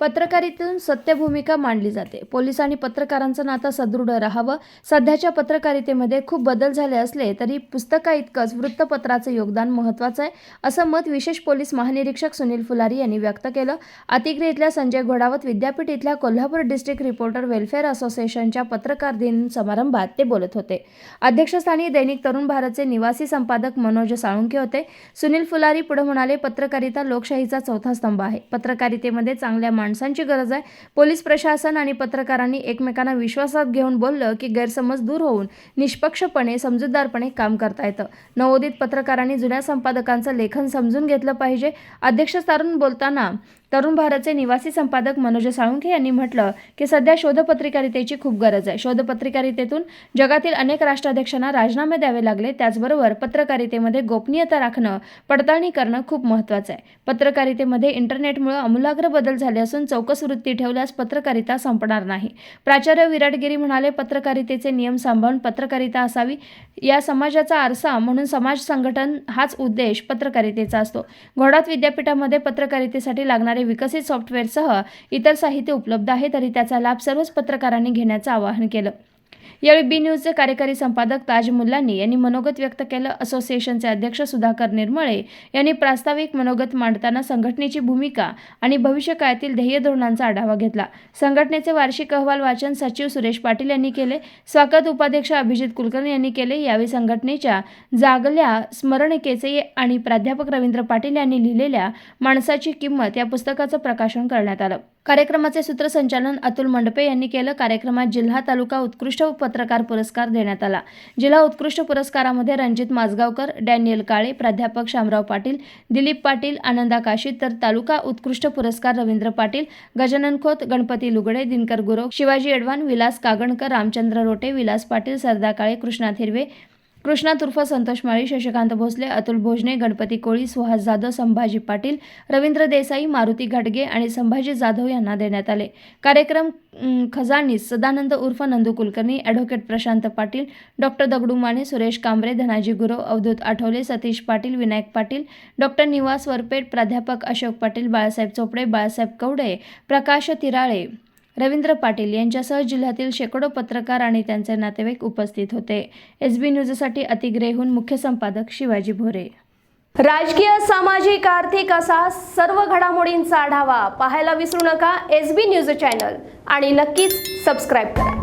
पत्रकारितेतून सत्य भूमिका मांडली जाते. पोलीस आणि पत्रकारांचं नातं सदृढ राहावं. सध्याच्या पत्रकारितेमध्ये खूप बदल झाले असले तरी पुस्तका इतकंच वृत्तपत्राचं योगदान महत्त्वाचं आहे असं मत विशेष पोलीस महानिरीक्षक सुनील फुलारी यांनी व्यक्त केलं. अतिग्रे इथल्या संजय घोडावत विद्यापीठ इथल्या कोल्हापूर डिस्ट्रिक्ट रिपोर्टर वेलफेअर असोसिएशनच्या पत्रकार दिन समारंभात ते बोलत होते. अध्यक्षस्थानी दैनिक तरुण भारतचे निवासी संपादक मनोज साळुंके होते. सुनील फुलारी पुढे म्हणाले पत्रकारिता लोकशाहीचा चौथा स्तंभ आहे. पत्रकारितेमध्ये चांगल्या माणसांची गरज आहे. पोलीस प्रशासन आणि पत्रकारांनी एकमेकांना विश्वासात घेऊन बोललं की गैरसमज दूर होऊन निष्पक्षपणे समजूतदारपणे काम करता येतं. नवोदित पत्रकारांनी जुन्या संपादकांचं लेखन समजून घेतलं पाहिजे. अध्यक्षस्थान बोलताना तरुण भारतचे निवासी संपादक मनोज साळुंखे यांनी म्हटलं की सध्या शोधपत्रकारितेची खूप गरज आहे. शोधपत्रकारितेतून जगातील अनेक राष्ट्राध्यक्षांना राजीनामे द्यावे लागले. त्याचबरोबर पत्रकारितेमध्ये गोपनीयता राखणं पडताळणी करणं खूप महत्त्वाचं आहे. पत्रकारितेमध्ये इंटरनेटमुळे आमूलाग्र बदल झाले असून चौकस वृत्ती ठेवल्यास पत्रकारिता संपणार नाही. प्राचार्य विराटगिरी म्हणाले पत्रकारितेचे नियम सांभाळून पत्रकारिता असावी. या समाजाचा आरसा म्हणून समाज संघटन हाच उद्देश पत्रकारितेचा असतो. घोडात विद्यापीठामध्ये पत्रकारितेसाठी लागणारे विकसित सॉफ्टवेअरसह इतर साहित्य उपलब्ध आहे तरी त्याचा लाभ सर्वच पत्रकारांनी घेण्याचं आवाहन केलं. यावेळी बी न्यूजचे कार्यकारी संपादक ताज मुल्लानी यांनी मनोगत व्यक्त केलं. असोसिएशनचे अध्यक्ष सुधाकर निर्मळे यांनी प्रास्ताविक मनोगत मांडताना संघटनेची भूमिका आणि भविष्यकाळातील ध्येय धोरणांचा आढावा घेतला. संघटनेचे वार्षिक अहवाल वाचन सचिव सुरेश पाटील यांनी केले. स्वागत उपाध्यक्ष अभिजित कुलकर्णी यांनी केले. यावेळी संघटनेच्या जागल्या स्मरणिकेचे आणि प्राध्यापक रवींद्र पाटील यांनी लिहिलेल्या माणसाची किंमत या पुस्तकाचं प्रकाशन करण्यात आलं. कार्यक्रमाचे सूत्रसंचालन अतुल मंडपे यांनी केलं. कार्यक्रमात जिल्हा तालुका उत्कृष्ट पत्रकार पुरस्कार देण्यात आला. जिल्हा उत्कृष्ट पुरस्कारामध्ये रणजित माजगावकर डॅनियल काळे प्राध्यापक शामराव पाटील दिलीप पाटील आनंदा काशीद तर तालुका उत्कृष्ट पुरस्कार रवींद्र पाटील गजानन खोत गणपती लुगडे दिनकर गुरव शिवाजी एडवान विलास कागणकर रामचंद्र रोटे विलास पाटील सरदा काळे कृष्णा हिरवे कृष्णा तुर्फ संतोष माळी शशिकांत भोसले अतुल भोजने गणपती कोळी सुहास जाधव संभाजी पाटील रवींद्र देसाई मारुती घाटगे आणि संभाजी जाधव यांना देण्यात आले. कार्यक्रम खजानीस सदानंद उर्फ Nandu Kulkarni advocate Prashant Patil doctor Dagdu Mane Suresh Kambare Dhanaji Gurav Avdhoot Athavale Satish Patil Vinayak Patil doctor Niwas Warpet प्राध्यापक अशोक पाटील बाळासाहेब चोपडे बाळासाहेब कवडे प्रकाश तिराळे रवींद्र पाटील यांच्यासह जिल्ह्यातील शेकडो पत्रकार आणि त्यांचे नातेवाईक उपस्थित होते. एस बी न्यूजसाठी अतिग्रेहून मुख्य संपादक शिवाजी भोरे. राजकीय सामाजिक आर्थिक असा सर्व घडामोडींचा आढावा पाहायला विसरू नका. एस बी न्यूज चॅनल आणि नक्कीच सबस्क्राईब करा.